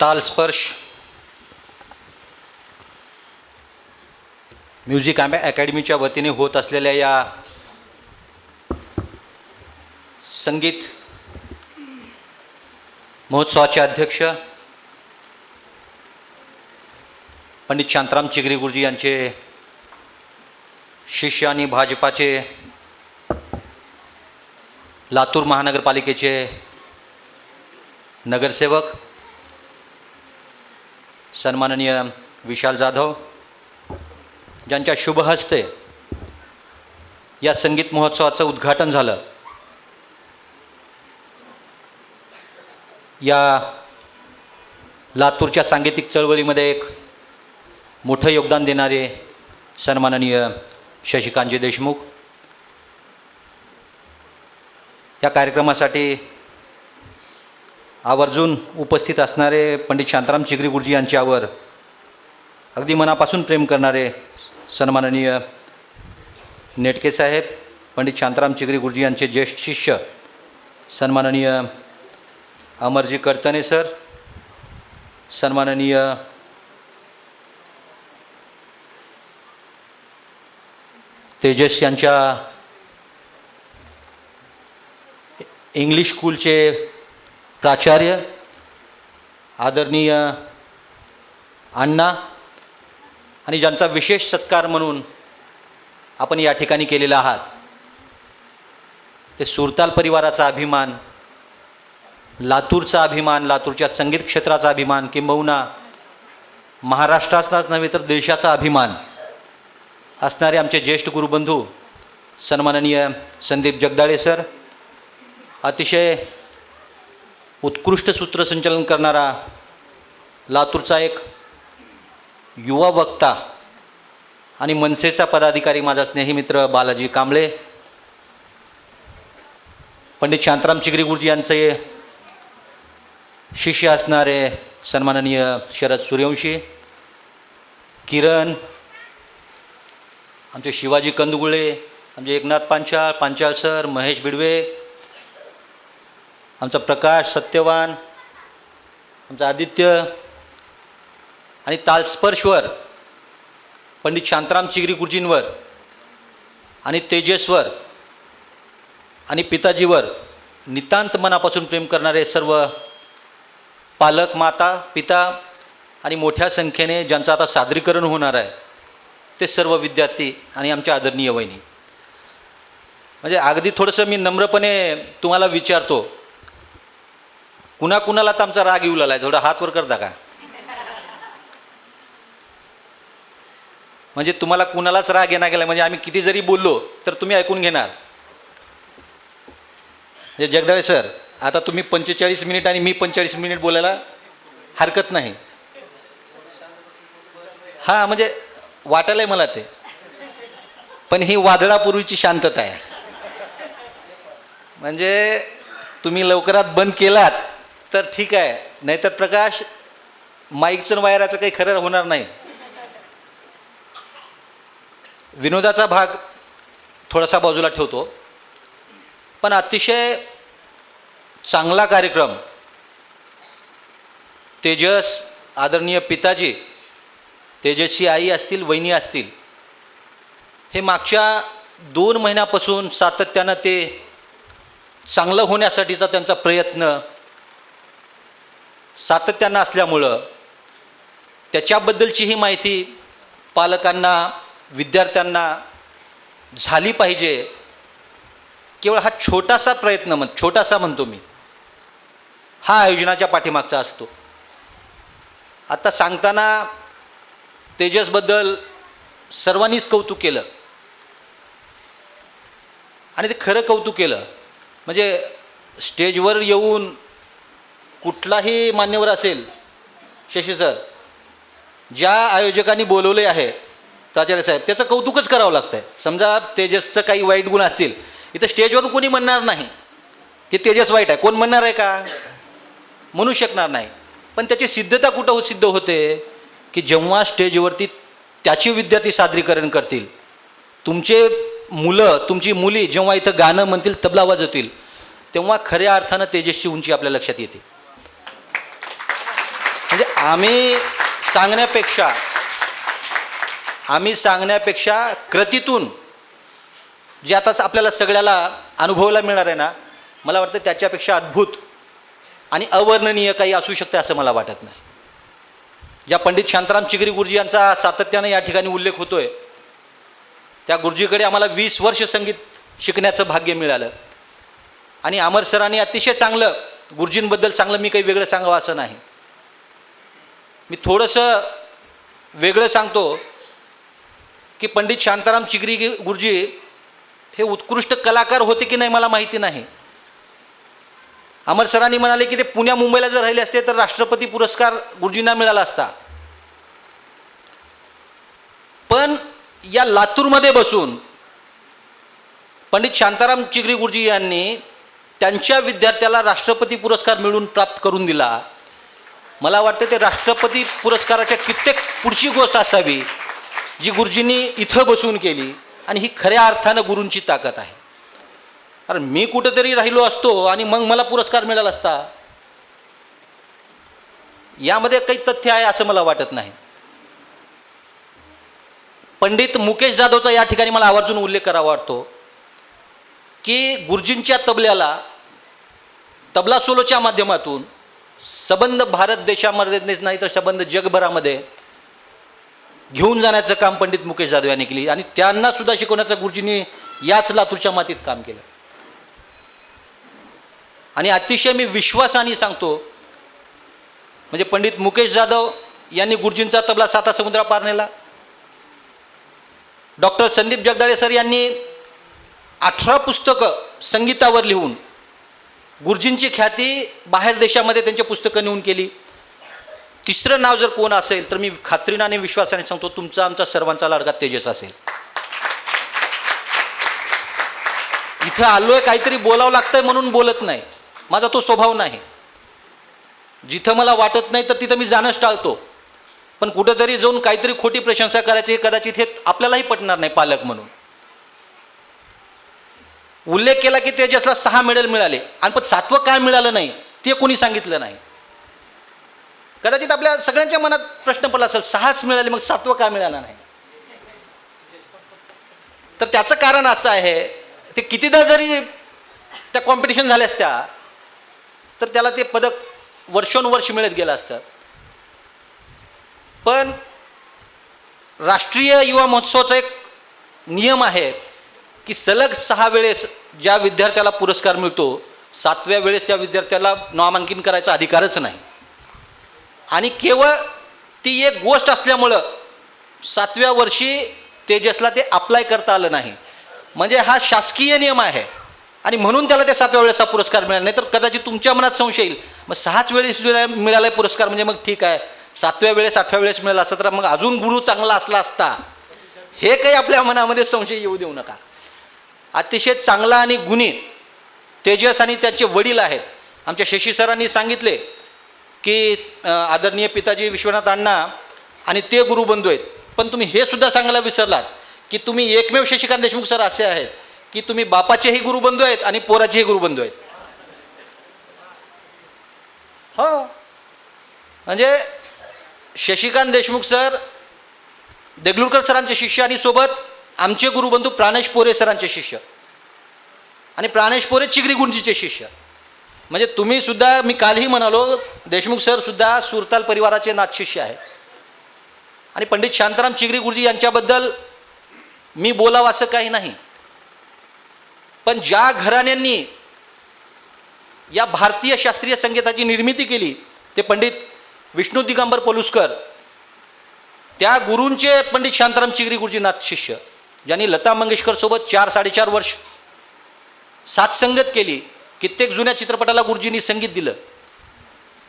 तालस्पर्श music आंबे अकॅडमीच्या वतीने होत असलेल्या या संगीत महोत्सवाचे अध्यक्ष पंडित शांताराम चिगरी गुरुजी यांचे शिष्य आणि भाजपाचे लातूर महानगरपालिकेचे नगरसेवक सन्माननीय विशाल जाधव ज्यांच्या शुभ हस्ते या संगीत महोत्सवाचं उद्घाटन झालं. या लातूरच्या सांगीतिक चळवळीमध्ये एक मोठं योगदान देणारे सन्माननीय शशिकांतजी देशमुख. या कार्यक्रमासाठी आवर्जून उपस्थित असणारे पंडित शांताराम चिगरी गुरुजी यांच्यावर अगदी मनापासून प्रेम करणारे सन्माननीय नेटके साहेब पंडित शांताराम चिगरी गुरुजी यांचे ज्येष्ठ शिष्य सन्माननीय अमरजी कडतने सर सन्माननीय तेजस यांच्या इंग्लिश स्कूलचे प्राचार्य आदरणीय अण्णा आणि ज्यांचा विशेष सत्कार म्हणून आपण या ठिकाणी केलेला आहात ते सुरताल परिवाराचा अभिमान लातूरचा अभिमान लातूरच्या संगीत क्षेत्राचा अभिमान किंबहुना महाराष्ट्राचाच नव्हे तर देशाचा अभिमान असणारे आमचे ज्येष्ठ गुरुबंधू सन्माननीय संदीप जगदाळे सर अतिशय उत्कृष्ट सूत्रसंचलन करणारा लातूरचा एक युवा वक्ता आणि मनसेचा पदाधिकारी माझा स्नेही मित्र बालाजी कांबळे पंडित शांताराम चिगरी गुरुजी यांचे शिष्य असणारे सन्माननीय शरद सूर्यवंशी किरण आमचे शिवाजी कंदगुळे आमचे एकनाथ पांचाळ पांचाळ सर महेश बिडवे आमचा प्रकाश सत्यवान आमचा आदित्य आणि तालस्पर्शवर पंडित शांताराम चिगरी गुरुजींवर आणि तेजसवर आणि पिताजीवर नितांत मनापासून प्रेम करणारे सर्व पालक माता पिता आणि मोठ्या संख्येने ज्यांचं आता सादरीकरण होणार आहे ते सर्व विद्यार्थी आणि आमच्या आदरणीय वहिनी. म्हणजे अगदी थोडंसं मी नम्रपणे तुम्हाला विचारतो कुणाकुणाला तर आमचा राग येऊ लागला आहे थोडा हात करता का? म्हणजे तुम्हाला कुणालाच राग येणार गेला. म्हणजे आम्ही किती जरी बोललो तर तुम्ही ऐकून घेणार. म्हणजे जगदाळे सर आता तुम्ही पंचेचाळीस मिनिट आणि मी पंचेचाळीस मिनिट बोलायला हरकत नाही. हां म्हणजे वाटायला आहे मला ते. पण ही वादळापूर्वीची शांतता आहे. म्हणजे तुम्ही लवकरात बंद केलात तर ठीक आहे. नाहीतर प्रकाश माईकचं वायराचं काही खरं होणार नाही. विनोदाचा भाग थोडासा बाजूला ठेवतो. पण अतिशय चांगला कार्यक्रम तेजस आदरणीय पिताजी तेजसची आई असतील वहिनी असतील हे मागच्या दोन महिन्यापासून सातत्यानं ते चांगलं होण्यासाठीचा त्यांचा प्रयत्न सातत्यानं असल्यामुळं त्याच्याबद्दलची ही माहिती पालकांना विद्यार्थ्यांना झाली पाहिजे. केवळ हा छोटासा प्रयत्न म्हण छोटासा म्हणतो मी. हा आयोजनाच्या पाठीमागचा असतो. आता सांगताना तेजसबद्दल सर्वांनीच कौतुक केलं. आणि ते खरं कौतुक केलं. म्हणजे स्टेजवर येऊन कुठलाही मान्यवर असेल शशी सर ज्या आयोजकांनी बोलवले आहे प्राचार्य साहेब त्याचं कौतुकच करावं लागतं आहे समजा तेजसचं काही वाईट गुण असतील इथं स्टेजवरून कोणी म्हणणार नाही. की तेजस वाईट आहे. कोण म्हणणार आहे का? म्हणू शकणार नाही. पण त्याची सिद्धता कुठं हो सिद्ध होते? की जेव्हा स्टेजवरती त्याची विद्यार्थी सादरीकरण करतील तुमचे मुलं तुमची मुली जेव्हा इथं गाणं म्हणतील तबला वाजवतील तेव्हा खऱ्या अर्थानं तेजस्वी उंची आपल्या लक्षात येते. म्हणजे आम्ही सांगण्यापेक्षा आम्ही सांगण्यापेक्षा कृतीतून जे आताच आपल्याला सगळ्याला अनुभवायला मिळणार आहे ना मला वाटतं त्याच्यापेक्षा अद्भुत आणि अवर्णनीय काही असू शकते असं मला वाटत नाही. ज्या पंडित शांताराम चिगरी गुरुजी यांचा सातत्यानं या ठिकाणी उल्लेख होतोय त्या गुरुजीकडे आम्हाला वीस वर्ष संगीत शिकण्याचं भाग्य मिळालं. आणि अमर सरांनी अतिशय चांगलं गुरुजींबद्दल चांगलं मी काही वेगळं सांगावं असं नाही. मी थोडंसं वेगळं सांगतो की पंडित शांताराम चिगरी गुरुजी हे उत्कृष्ट कलाकार होते की नाही मला माहिती नाही. अमर सरांनी म्हणाले की ते पुण्या मुंबईला जर राहिले असते तर राष्ट्रपती पुरस्कार गुरुजींना मिळाला असता. पण या लातूरमध्ये बसून पंडित शांताराम चिगरी गुरुजी यांनी त्यांच्या विद्यार्थ्याला राष्ट्रपती पुरस्कार मिळून प्राप्त करून दिला. मला वाटतं ते राष्ट्रपती पुरस्काराच्या कित्येक पुढची गोष्ट असावी जी गुरुजींनी इथं बसून केली आणि ही खऱ्या अर्थानं गुरूंची ताकद आहे. कारण मी कुठेतरी राहिलो असतो आणि मग मला पुरस्कार मिळाला असता. यामध्ये काही तथ्य आहे असं मला वाटत नाही. पंडित मुकेश जाधवचा या ठिकाणी मला आवर्जून उल्लेख करावा वाटतो की गुरुजींच्या तबल्याला तबला सोलोच्या माध्यमातून सबंध भारत देशामध्येच नाही तर सबंध जगभरामध्ये घेऊन जाण्याचं काम पंडित मुकेश जाधव यांनी केली. आणि त्यांना सुद्धा शिकवण्याचं गुरुजींनी याच लातूरच्या मातीत काम केलं. आणि अतिशय मी विश्वासाने सांगतो म्हणजे पंडित मुकेश जाधव यांनी गुरुजींचा तबला साता समुद्रापार नेला. डॉक्टर संदीप जगदाळे सर यांनी अठरा पुस्तकं संगीतावर लिहून गुरुजींची ख्याती बाहेर देशामध्ये त्यांची पुस्तकं नेऊन केली. तिसरं नाव जर कोण असेल तर मी खात्रीनं आणि विश्वासाने सांगतो तुमचा आमचा सर्वांचा लाडका तेजस असेल. इथं आलोय काहीतरी बोलावं लागतंय म्हणून बोलत नाही. माझा तो स्वभाव नाही. जिथं मला वाटत नाही तर तिथं मी जाणंच टाळतो. पण कुठंतरी जाऊन काहीतरी खोटी प्रशंसा करायची हे कदाचित हे आपल्यालाही पटणार नाही पालक म्हणून. उल्लेख केला की तेजसला सहा मेडल मिळाले. आणि पण सातवं काय मिळालं नाही ते कोणी सांगितलं नाही. कदाचित आपल्या सगळ्यांच्या मनात प्रश्न पडला असेल सहाच मिळाले मग सातवं का मिळालं नाही? तर त्याचं कारण असं आहे ते कितीदा जरी त्या कॉम्पिटिशन झाल्या असत्या तर त्याला ते पदक वर्षोनुवर्ष मिळत गेलं असतं. पण राष्ट्रीय युवा महोत्सवाचा एक नियम आहे की सलग सहा वेळेस ज्या विद्यार्थ्याला पुरस्कार मिळतो सातव्या वेळेस त्या विद्यार्थ्याला नामांकन करायचा अधिकारच नाही. आणि केवळ ती एक गोष्ट असल्यामुळं सातव्या वर्षी तेजसला ते अप्लाय करता आलं नाही. म्हणजे हा शासकीय नियम आहे आणि म्हणून त्याला त्या सातव्या वेळेस हा पुरस्कार मिळाला. नाही तर कदाचित तुमच्या मनात संशय येईल मग सहाच वेळेस मिळाला पुरस्कार म्हणजे मग ठीक आहे. सातव्या वेळेस आठव्या वेळेस मिळाला असता तर मग अजून गुरु चांगला असला असता. हे काही आपल्या मनामध्ये संशय येऊ देऊ नका. अतिशय चांगला आणि गुणी तेजस आणि त्याचे वडील आहेत. आमच्या शशी सरांनी सांगितले की आदरणीय पिताजी विश्वनाथ अण्णा आणि ते गुरुबंधू आहेत. पण तुम्ही हे सुद्धा सांगायला विसरलात की तुम्ही एकमेव शशिकांत देशमुख सर असे आहेत की तुम्ही बापाचेही गुरुबंधू आहेत आणि पोराचेही गुरुबंधू आहेत. हो. म्हणजे शशिकांत देशमुख सर देगलूरकर सरांचे शिष्य आणि सोबत आमचे गुरुबंधू प्राणेश पोरे सरांचे शिष्य. आणि प्राणेश पोरे चिगरीगुंजीचे शिष्य. म्हणजे तुम्ही सुद्धा मी कालही म्हणालो देशमुख सर सुद्धा सुरताल परिवाराचे नाथशिष्य आहेत. आणि पंडित शांताराम चिगरी गुरुजी यांच्याबद्दल मी बोलावं असं काही नाही. पण ज्या घराण्यांनी या भारतीय शास्त्रीय संगीताची निर्मिती केली ते पंडित विष्णू दिगंबर पोलुसकर त्या गुरूंचे पंडित शांताराम चिगरी गुरुजी नाथ शिष्य. ज्यांनी लता मंगेशकर सोबत चार साडेचार वर्ष साथसंगत केली. कित्येक जुन्या चित्रपटाला गुरुजींनी संगीत दिलं.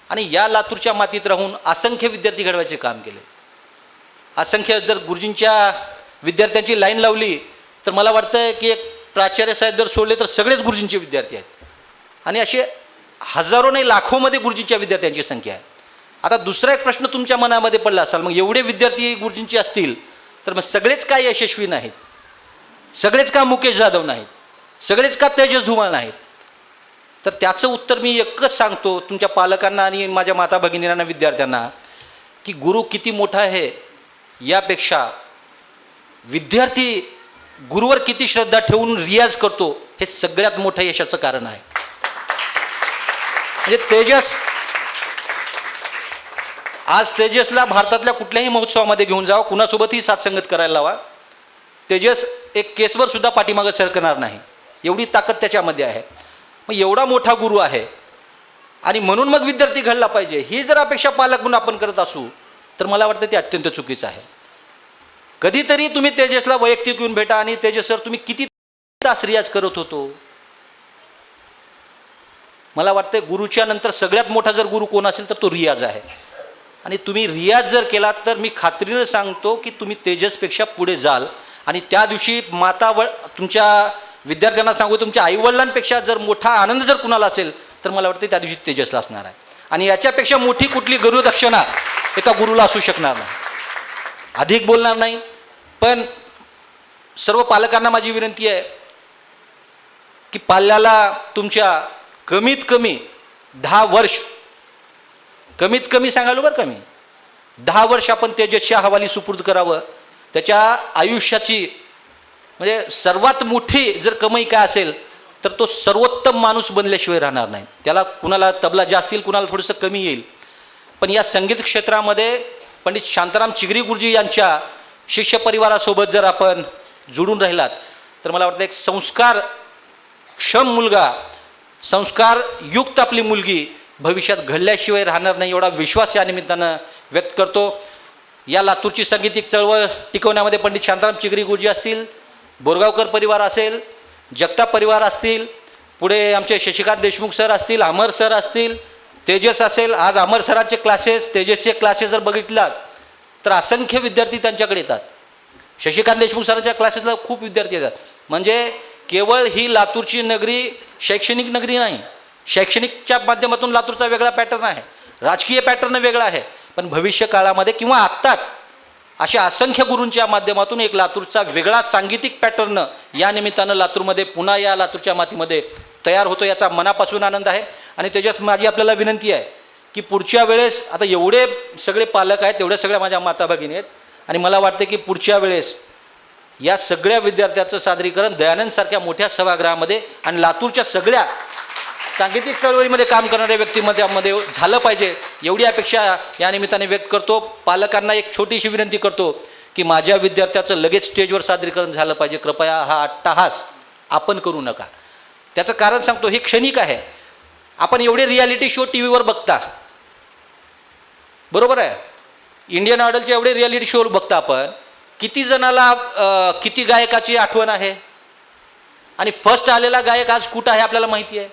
आणि या लातूरच्या मातीत राहून असंख्य विद्यार्थी घडवायचे काम केले. असंख्य जर गुरुजींच्या विद्यार्थ्यांची लाईन लावली तर मला वाटतं की एक प्राचार्य साहेब जर सोडले तर सगळेच गुरुजींचे विद्यार्थी आहेत. आणि असे हजारो नाही लाखोमध्ये गुरुजींच्या विद्यार्थ्यांची संख्या आहे. आता दुसरा एक प्रश्न तुमच्या मनामध्ये पडला असाल मग एवढे विद्यार्थी गुरुजींचे असतील तर मग सगळेच काय यशस्वी नाहीत. सगळेच का मुकेश जाधव नाहीत? सगळेच का तेजस धुमाळ नाहीत? तर त्याचं उत्तर मी एकच सांगतो तुमच्या पालकांना आणि माझ्या माता भगिनींना विद्यार्थ्यांना की गुरु किती मोठा आहे यापेक्षा विद्यार्थी गुरुवर किती श्रद्धा ठेवून रियाज करतो हे सगळ्यात मोठं यशाचं कारण आहे. म्हणजे तेजस आज तेजसला भारतातल्या कुठल्याही महोत्सवामध्ये घेऊन जावा कुणासोबतही साथसंगत करायला लावा. तेजस एक केसवर सुद्धा पाठीमागं सरकणार नाही. एवढी ताकद त्याच्यामध्ये आहे. मग एवढा मोठा गुरु आहे. आणि म्हणून मग विद्यार्थी घडला पाहिजे. ही जर अपेक्षा पालक म्हणून आपण करत असू तर मला वाटतं ते अत्यंत चुकीचं आहे. कधीतरी तुम्ही तेजसला वैयक्तिक येऊन भेटा आणि तेजस सर तुम्ही किती तास रियाज करत होतो? मला वाटतं गुरुच्या नंतर सगळ्यात मोठा जर गुरु कोण असेल तर तो रियाज आहे. आणि तुम्ही रियाज जर केलात तर मी खात्रीनं सांगतो की तुम्ही तेजसपेक्षा पुढे जाल. आणि त्या दिवशी माता व तुमच्या विद्यार्थ्यांना सांगू तुमच्या आईवडिलांपेक्षा जर मोठा आनंद जर कुणाला असेल तर मला वाटतं त्या दिवशी तेजसला असणार आहे. आणि याच्यापेक्षा मोठी कुठली गुरुदक्षिणा एका गुरुला असू शकणार नाही. अधिक बोलणार नाही पण सर्व पालकांना माझी विनंती आहे की पाल्याला तुमच्या कमीत कमी दहा वर्ष कमीत कमी सांगालो बरं कमी दहा वर्ष आपण तेजसच्या हवाली सुपूर्द करावं त्याच्या आयुष्याची म्हणजे सर्वात मोठी जर कमाई काय असेल तर तो सर्वोत्तम माणूस बनल्याशिवाय राहणार नाही. त्याला कुणाला तबला जास्त येईल कुणाला थोडंसं कमी येईल. पण या संगीत क्षेत्रामध्ये पंडित शांताराम चिगरी गुरुजी यांच्या शिष्य परिवारासोबत जर आपण जुळून राहिलात तर मला वाटतं एक संस्कार क्षम मुलगा संस्कार युक्त आपली मुलगी भविष्यात घडल्याशिवाय राहणार नाही एवढा विश्वास या निमित्तानं व्यक्त करतो. या लातूरची सांगीतिक चळवळ टिकवण्यामध्ये पंडित शांताराम चिगरी गुरुजी असतील बोरगावकर परिवार असेल जगताप परिवार असतील पुढे आमचे शशिकांत देशमुख सर असतील अमर सर असतील तेजस असेल आज अमर सरांचे क्लासेस तेजसचे क्लासेस जर बघितलात तर असंख्य विद्यार्थी त्यांच्याकडे येतात. शशिकांत देशमुख सरांच्या क्लासेसला खूप विद्यार्थी येतात. म्हणजे केवळ ही लातूरची नगरी शैक्षणिक नगरी नाही शैक्षणिकच्या माध्यमातून लातूरचा वेगळा पॅटर्न आहे. राजकीय पॅटर्न वेगळा आहे. पण भविष्य काळामध्ये किंवा आत्ताच अशा असंख्य गुरूंच्या माध्यमातून एक लातूरचा वेगळा सांगीतिक पॅटर्न या निमित्तानं लातूरमध्ये पुन्हा या लातूरच्या मातीमध्ये तयार होतो याचा मनापासून आनंद आहे. आणि त्याच्यात माझी आपल्याला विनंती आहे की पुढच्या वेळेस आता एवढे सगळे पालक आहेत तेवढ्या सगळ्या माझ्या माता भगिनी आहेत आणि मला वाटते की पुढच्या वेळेस या सगळ्या विद्यार्थ्याचं सादरीकरण दयानंदसारख्या मोठ्या सभागृहामध्ये आणि लातूरच्या सगळ्या सांगितिक चळवळीमध्ये काम करणाऱ्या व्यक्तीमध्ये झालं पाहिजे एवढी अपेक्षा या निमित्ताने व्यक्त करतो. पालकांना एक छोटीशी विनंती करतो की माझ्या विद्यार्थ्याचं लगेच स्टेजवर सादरीकरण झालं पाहिजे. कृपया हा अट्टाहास आपण करू नका. त्याचं कारण सांगतो हे क्षणिक आहे. आपण एवढे रियालिटी शो टी व्हीवर बघता. बरोबर आहे? इंडियन आयडलचे एवढे रियालिटी शो बघता आपण. किती जणाला किती गायकाची आठवण आहे? आणि फर्स्ट आलेला गायक आज कुठं आहे आपल्याला माहिती आहे?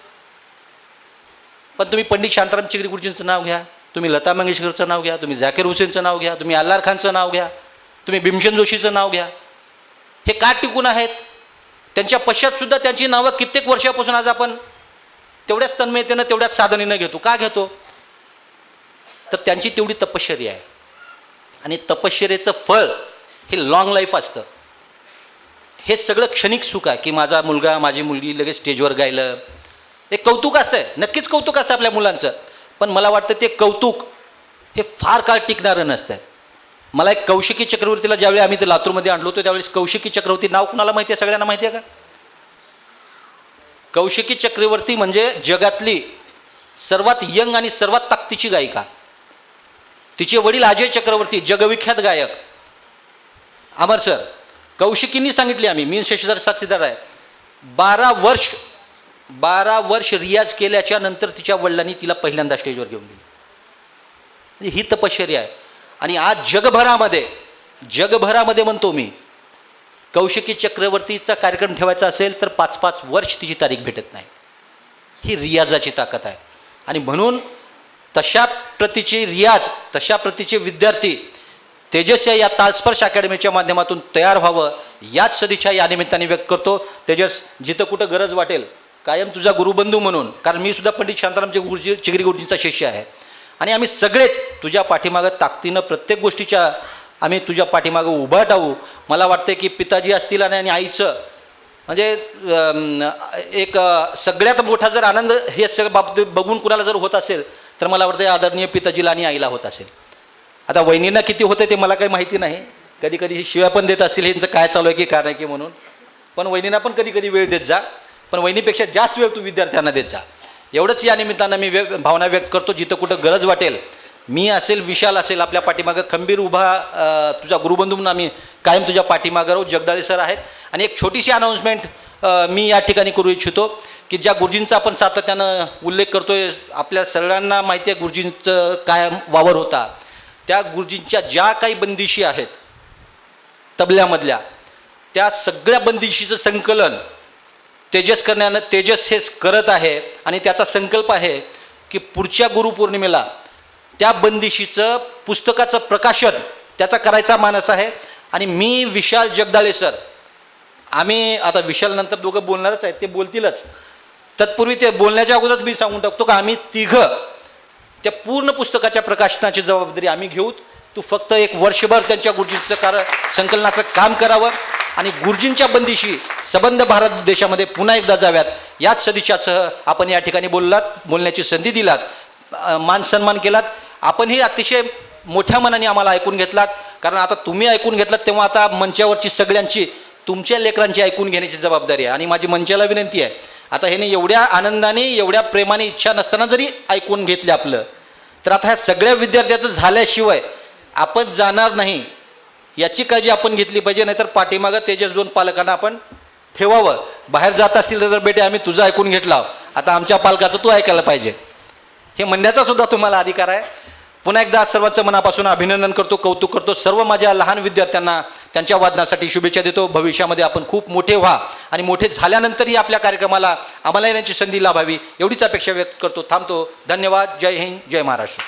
पण तुम्ही पंडित शांताराम चिगरी गुरुजींचं नाव घ्या तुम्ही लता मंगेशकरचं नाव घ्या तुम्ही झाकीर हुसेनचं नाव घ्या तुम्ही अल्लार खानचं नाव घ्या तुम्ही भीमसेन जोशीचं नाव घ्या. हे का टिकून आहेत? त्यांच्या पश्चातसुद्धा त्यांची नावं कित्येक वर्षापासून आज आपण तेवढ्याच तन्मयतेनं तेवढ्याच साधनेनं घेतो. का घेतो? तर त्यांची तेवढी तपश्चर्या आहे. आणि तपश्चर्याचं फळ हे लाँग लाईफ असतं. हे सगळं क्षणिक सुख आहे की माझा मुलगा माझी मुलगी लगेच स्टेजवर गायलं हे कौतुक असतं नक्कीच कौतुक असतं आपल्या मुलांचं. पण मला वाटतं ते कौतुक हे फार काळ टिकणारं नसतं मला एक कौशिकी चक्रवर्तीला ज्यावेळी आम्ही ते लातूरमध्ये आणलो होतो त्यावेळेस कौशिकी चक्रवर्ती नाव कुणाला माहिती आहे? सगळ्यांना माहिती आहे का? कौशिकी चक्रवर्ती म्हणजे जगातली सर्वात यंग आणि सर्वात ताकदीची गायिका. तिचे वडील अजय चक्रवर्ती जगविख्यात गायक. अमर सर कौशिकींनी सांगितले आम्ही मी शशीधर साक्षीदार आहे. बारा वर्ष बारा वर्ष रियाज केल्याच्यानंतर तिच्या वडिलांनी तिला पहिल्यांदा स्टेजवर घेऊन दिली. म्हणजे ही तपश्चर्या आहे. आणि आज जगभरामध्ये जगभरामध्ये म्हणतो मी कौशिकी चक्रवर्तीचा कार्यक्रम ठेवायचा असेल तर पाच पाच वर्ष तिची तारीख भेटत नाही. ही रियाजाची ताकद आहे. आणि म्हणून तशा प्रतीचे रियाज तशा प्रतीचे विद्यार्थी तेजस या तालस्पर्श अकॅडमीच्या माध्यमातून तयार व्हावं याच सदिच्छा या निमित्ताने व्यक्त करतो. तेजस जिथं कुठं गरज वाटेल कायम तुझा गुरुबंधू म्हणून कारण मी सुद्धा पंडित शांतारामचे गुरुजी चिगरी गुरुजींचा शिष्य आहे. आणि आम्ही सगळेच तुझ्या पाठीमागं ताकदीनं प्रत्येक गोष्टीच्या आम्ही तुझ्या पाठीमागं उभा राहू. मला वाटते की पिताजी असतील आणि आणि आईचं. म्हणजे एक सगळ्यात मोठा जर आनंद हे सगळं बाबतीत बघून कुणाला जर होत असेल तर मला वाटतं आदरणीय पिताजीला आणि आईला होत असेल. आता वहिनींना किती होतं ते मला काही माहिती नाही. कधी कधी शिव्या पण देत असतील यांचं काय चालू आहे की काय नाही की म्हणून. पण वहिनींना पण कधी कधी वेळ देत जा. पण वहिनीपेक्षा जास्त वेळ तू विद्यार्थ्यांना देत जा. एवढंच या निमित्तानं मी व्य भावना व्यक्त करतो जिथं कुठं गरज वाटेल. मी असेल विशाल असेल आपल्या पाठीमागं खंबीर उभा तुझा गुरुबंधू म्हणून आम्ही कायम तुझ्या पाठीमागं राहू जगदाळे सर आहेत. आणि एक छोटीशी अनाऊन्समेंट मी या ठिकाणी करू इच्छितो की ज्या गुरुजींचा आपण सातत्यानं उल्लेख करतो आहे आपल्या सगळ्यांना माहिती आहे गुरुजींचं काय वावर होता. त्या गुरुजींच्या ज्या काही बंदिशी आहेत तबल्यामधल्या त्या सगळ्या बंदिशीचं संकलन तेजस करण्यानं तेजस हे करत आहे आणि त्याचा संकल्प आहे की पुढच्या गुरुपौर्णिमेला त्या बंदिशीचं पुस्तकाचं प्रकाशन त्याचा करायचा मानस आहे. आणि मी विशाल जगदाळे सर आम्ही आता विशालनंतर दोघं बोलणारच आहेत ते बोलतीलच. तत्पूर्वी ते बोलण्याच्या अगोदरच मी सांगून टाकतो का आम्ही तिघं त्या पूर्ण पुस्तकाच्या प्रकाशनाची जबाबदारी आम्ही घेऊ तू फक्त एक वर्षभर त्यांच्या गुरुजींचं कार संकलनाचं काम करावं. आणि गुरुजींच्या बंदिशी सबंध भारत देशामध्ये पुन्हा एकदा जाव्यात. याच सदिच्छासह आपण या ठिकाणी बोललात बोलण्याची संधी दिलात मान सन्मान केलात. आपणही अतिशय मोठ्या मनाने आम्हाला ऐकून घेतलात. कारण आता तुम्ही ऐकून घेतलात तेव्हा आता मंचावरची सगळ्यांची तुमच्या लेकरांची ऐकून घेण्याची जबाबदारी आहे. आणि माझी मंचाला विनंती आहे. आता ह्याने एवढ्या आनंदाने एवढ्या प्रेमाने इच्छा नसताना जरी ऐकून घेतले आपलं तर आता ह्या सगळ्या विद्यार्थ्याचं झाल्याशिवाय आपण जाणार नाही. याची काळजी आपण घेतली पाहिजे नाहीतर पाठीमागं तेजस दोन पालकांना आपण ठेवावं. बाहेर जात असतील तर बेटे आम्ही तुझं ऐकून घेतला आता आमच्या पालकाचं तू ऐकायला पाहिजे. हे म्हणण्याचा सुद्धा तुम्हाला अधिकार आहे. पुन्हा एकदा सर्वांचं मनापासून अभिनंदन करतो कौतुक करतो. सर्व माझ्या लहान विद्यार्थ्यांना त्यांच्या वादनासाठी शुभेच्छा देतो. भविष्यामध्ये आपण खूप मोठे व्हा आणि मोठे झाल्यानंतरही आपल्या कार्यक्रमाला आम्हाला येण्याची संधी लाभावी एवढीच अपेक्षा व्यक्त करतो. थांबतो. धन्यवाद. जय हिंद. जय महाराष्ट्र.